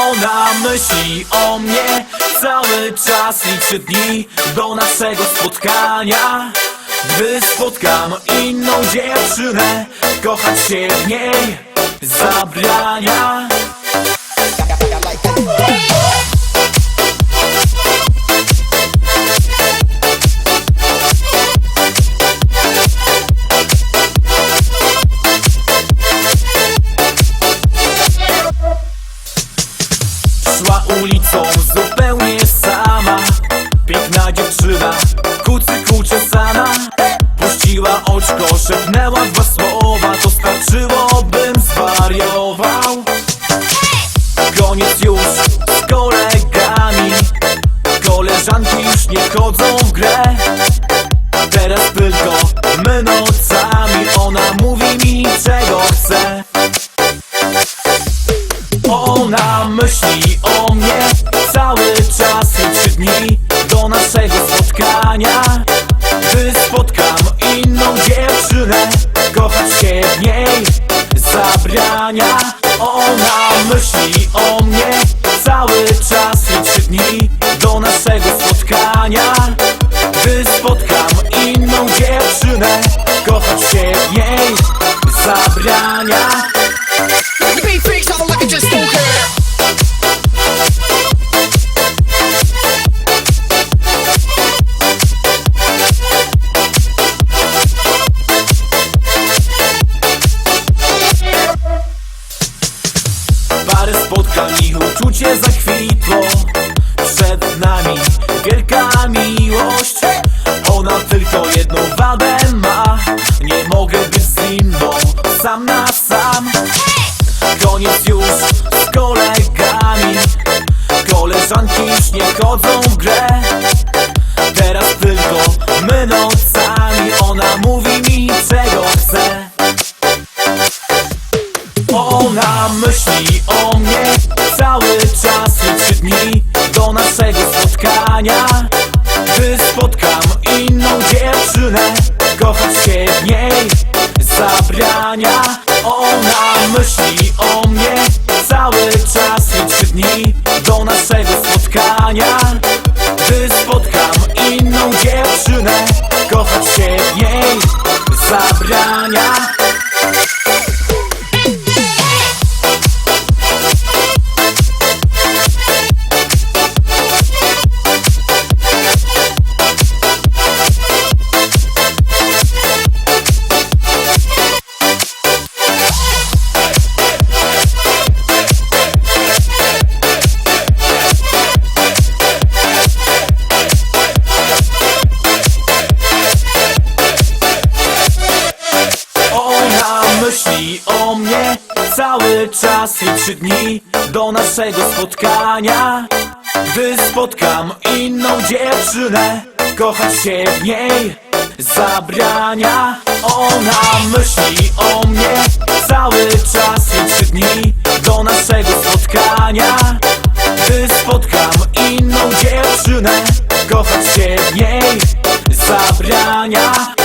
Ona myśli o mnie cały czas liczy dni do naszego spotkania. Gdy spotkam inną dziewczynę, kochać się w niej zabrania Piękna dziewczyna, kucyku czesana Puściła oczko, szepnęła dwa słowa. To starczyło, bym zwariował. Koniec już z kolegami. Koleżanki już nie chodzą w grę spotkania Gdy spotkam inną dziewczynę, kochać się w niej zabrania. Ona myśli o mnie cały czas liczy dni do naszego spotkania Parę spotkań i uczucie zakwitło. Przed nami wielka miłość Ona tylko jedną wadę ma. Nie mogę być z inną sam na sam. Koniec już z kolegami. Koleżanki już nie chodzą w grę zabrania Ona myśli o mnie cały czas liczy dni do naszego spotkania cały czas liczy dni do naszego spotkania. Gdy spotkam inną dziewczynę, kochać się w niej zabrania. Ona myśli o mnie cały czas liczy dni do naszego spotkania. Gdy spotkam inną dziewczynę, kochać się w niej zabrania